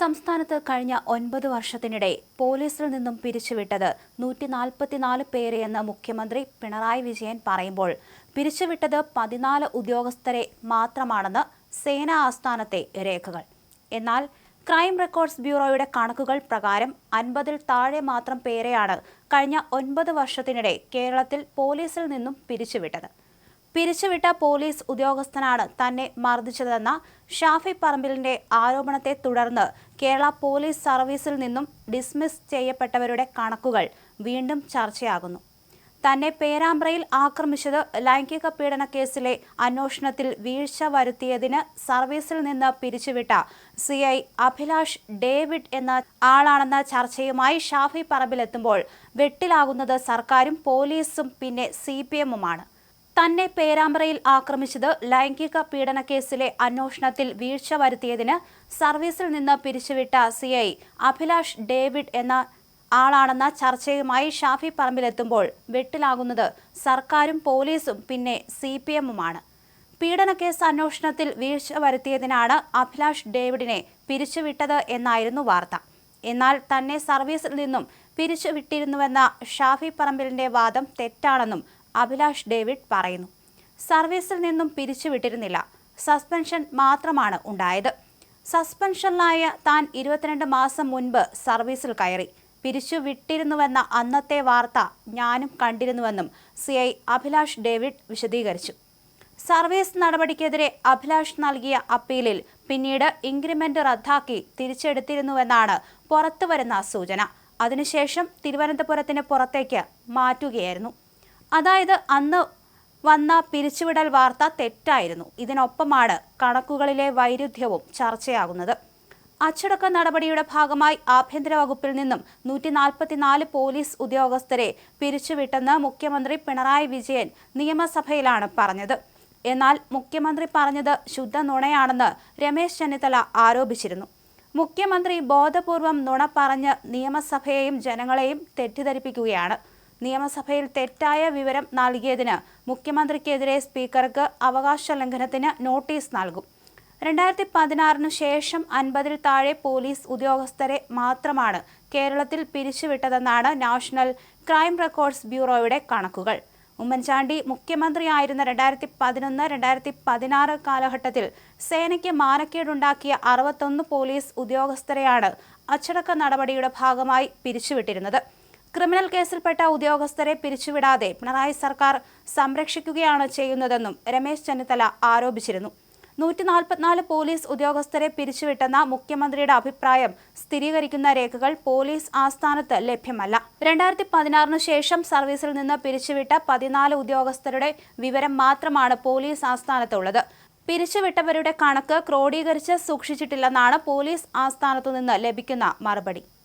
സംസ്ഥാനത്ത് കഴിഞ്ഞ ഒൻപത് വർഷത്തിനിടെ പോലീസിൽ നിന്നും പിരിച്ചുവിട്ടത് നൂറ്റി നാൽപ്പത്തിനാല് പേരെയെന്ന് മുഖ്യമന്ത്രി പിണറായി വിജയൻ പറയുമ്പോൾ പിരിച്ചുവിട്ടത് പതിനാല് ഉദ്യോഗസ്ഥരെ മാത്രമാണെന്ന് സേനാ ആസ്ഥാനത്തെ രേഖകൾ. എന്നാൽ ക്രൈം റെക്കോർഡ്സ് ബ്യൂറോയുടെ കണക്കുകൾ പ്രകാരം അൻപതിൽ താഴെ മാത്രം പേരെയാണ് കഴിഞ്ഞ ഒൻപത് വർഷത്തിനിടെ കേരളത്തിൽ പോലീസിൽ നിന്നും പിരിച്ചുവിട്ടത്. പിരിച്ചുവിട്ട പോലീസ് ഉദ്യോഗസ്ഥനാണ് തന്നെ മർദ്ദിച്ചതെന്ന ഷാഫി പറമ്പിലിന്റെ ആരോപണത്തെ തുടർന്ന് കേരള പോലീസ് സർവീസിൽ നിന്നും ഡിസ്മിസ് ചെയ്യപ്പെട്ടവരുടെ കണക്കുകൾ വീണ്ടും ചർച്ചയാകുന്നു. തന്നെ പേരാമ്പ്രയിൽ ആക്രമിച്ചത് ലൈംഗിക പീഡന കേസിലെ അന്വേഷണത്തിൽ വീഴ്ച വരുത്തിയതിന് സർവീസിൽ നിന്ന് പിരിച്ചുവിട്ട സി ഐ അഭിലാഷ് ഡേവിഡ് എന്ന ആളാണെന്ന ചർച്ചയുമായി ഷാഫി പറമ്പിലെത്തുമ്പോൾ വെട്ടിലാകുന്നത് സർക്കാരും പോലീസും പിന്നെ സി പി എമ്മുമാണ്. തന്നെ പേരാമ്പ്രയിൽ ആക്രമിച്ചത് ലൈംഗിക പീഡന കേസിലെ അന്വേഷണത്തിൽ വീഴ്ച വരുത്തിയതിന് സർവീസിൽ നിന്ന് പിരിച്ചുവിട്ട സി ഐ അഭിലാഷ് ഡേവിഡ് എന്ന ആളാണെന്ന ചർച്ചയുമായി ഷാഫി പറമ്പിലെത്തുമ്പോൾ വെട്ടിലാകുന്നത് സർക്കാരും പോലീസും പിന്നെ സി പി എമ്മുമാണ്. പീഡനക്കേസ് അന്വേഷണത്തിൽ വീഴ്ച വരുത്തിയതിനാണ് അഭിലാഷ് ഡേവിഡിനെ പിരിച്ചുവിട്ടത് എന്നായിരുന്നു വാർത്ത. എന്നാൽ തന്നെ സർവീസിൽ നിന്നും പിരിച്ചുവിട്ടിരുന്നുവെന്ന ഷാഫി പറമ്പിലിന്റെ വാദം തെറ്റാണെന്നും അഭിലാഷ് ഡേവിഡ് പറയുന്നു. സർവീസിൽ നിന്നും പിരിച്ചുവിട്ടിരുന്നില്ല. സസ്പെൻഷൻ മാത്രമാണ് ഉണ്ടായത്. സസ്പെൻഷനിലായ താൻ ഇരുപത്തിരണ്ട് മാസം മുൻപ് സർവീസിൽ കയറി. പിരിച്ചുവിട്ടിരുന്നുവെന്ന അന്നത്തെ വാർത്ത ഞാനും കണ്ടിരുന്നുവെന്നും സി ഐ അഭിലാഷ് ഡേവിഡ് വിശദീകരിച്ചു. സർവീസ് നടപടിക്കെതിരെ അഭിലാഷ് നൽകിയ അപ്പീലിൽ പിന്നീട് ഇൻക്രിമെന്റ് റദ്ദാക്കി തിരിച്ചെടുത്തിരുന്നുവെന്നാണ് പുറത്തുവരുന്ന സൂചന. അതിനുശേഷം തിരുവനന്തപുരത്തിന് പുറത്തേക്ക് മാറ്റുകയായിരുന്നു. അതായത് അന്ന് വന്ന പിരിച്ചുവിടൽ വാർത്ത തെറ്റായിരുന്നു. ഇതിനൊപ്പമാണ് കണക്കുകളിലെ വൈരുദ്ധ്യവും ചർച്ചയാകുന്നത്. അച്ചടക്ക നടപടിയുടെ ഭാഗമായി ആഭ്യന്തര വകുപ്പിൽ നിന്നും നൂറ്റി നാൽപ്പത്തിനാല് പോലീസ് ഉദ്യോഗസ്ഥരെ പിരിച്ചുവിട്ടെന്ന് മുഖ്യമന്ത്രി പിണറായി വിജയൻ നിയമസഭയിലാണ് പറഞ്ഞത്. എന്നാൽ മുഖ്യമന്ത്രി പറഞ്ഞത് ശുദ്ധ നുണയാണെന്ന് രമേശ് ചെന്നിത്തല ആരോപിച്ചിരുന്നു. മുഖ്യമന്ത്രി ബോധപൂർവം നുണ പറഞ്ഞ് നിയമസഭയെയും ജനങ്ങളെയും തെറ്റിദ്ധരിപ്പിക്കുകയാണ്. നിയമസഭയിൽ തെറ്റായ വിവരം നൽകിയതിന് മുഖ്യമന്ത്രിക്കെതിരെ സ്പീക്കർക്ക് അവകാശ ലംഘനത്തിന് നോട്ടീസ് നൽകും. രണ്ടായിരത്തി പതിനാറിന് ശേഷം അൻപതിൽ താഴെ പോലീസ് ഉദ്യോഗസ്ഥരെ മാത്രമാണ് കേരളത്തിൽ പിരിച്ചുവിട്ടതെന്നാണ് നാഷണൽ ക്രൈം റെക്കോർഡ്സ് ബ്യൂറോയുടെ കണക്കുകൾ. ഉമ്മൻചാണ്ടി മുഖ്യമന്ത്രിയായിരുന്ന രണ്ടായിരത്തി പതിനൊന്ന് രണ്ടായിരത്തി പതിനാറ് കാലഘട്ടത്തിൽ സേനയ്ക്ക് മാനക്കേടുണ്ടാക്കിയ അറുപത്തൊന്ന് പോലീസ് ഉദ്യോഗസ്ഥരെയാണ് അച്ചടക്ക നടപടിയുടെ ഭാഗമായി പിരിച്ചുവിട്ടിരുന്നത്. ക്രിമിനൽ കേസിൽപ്പെട്ട ഉദ്യോഗസ്ഥരെ പിരിച്ചുവിടാതെ പിണറായി സർക്കാർ സംരക്ഷിക്കുകയാണ് ചെയ്യുന്നതെന്നും രമേശ് ചെന്നിത്തല ആരോപിച്ചിരുന്നു. നൂറ്റി നാൽപ്പത്തിനാല് പോലീസ് ഉദ്യോഗസ്ഥരെ പിരിച്ചുവിട്ടെന്ന മുഖ്യമന്ത്രിയുടെ അഭിപ്രായം സ്ഥിരീകരിക്കുന്ന രേഖകൾ പോലീസ് ആസ്ഥാനത്ത് ലഭ്യമല്ല. രണ്ടായിരത്തി പതിനാറിന് ശേഷം സർവീസിൽ നിന്ന് പിരിച്ചുവിട്ട പതിനാല് ഉദ്യോഗസ്ഥരുടെ വിവരം മാത്രമാണ് പോലീസ് ആസ്ഥാനത്തുള്ളത്. പിരിച്ചുവിട്ടവരുടെ കണക്ക് ക്രോഡീകരിച്ച് സൂക്ഷിച്ചിട്ടില്ലെന്നാണ് പോലീസ് ആസ്ഥാനത്തു നിന്ന് ലഭിക്കുന്ന മറുപടി.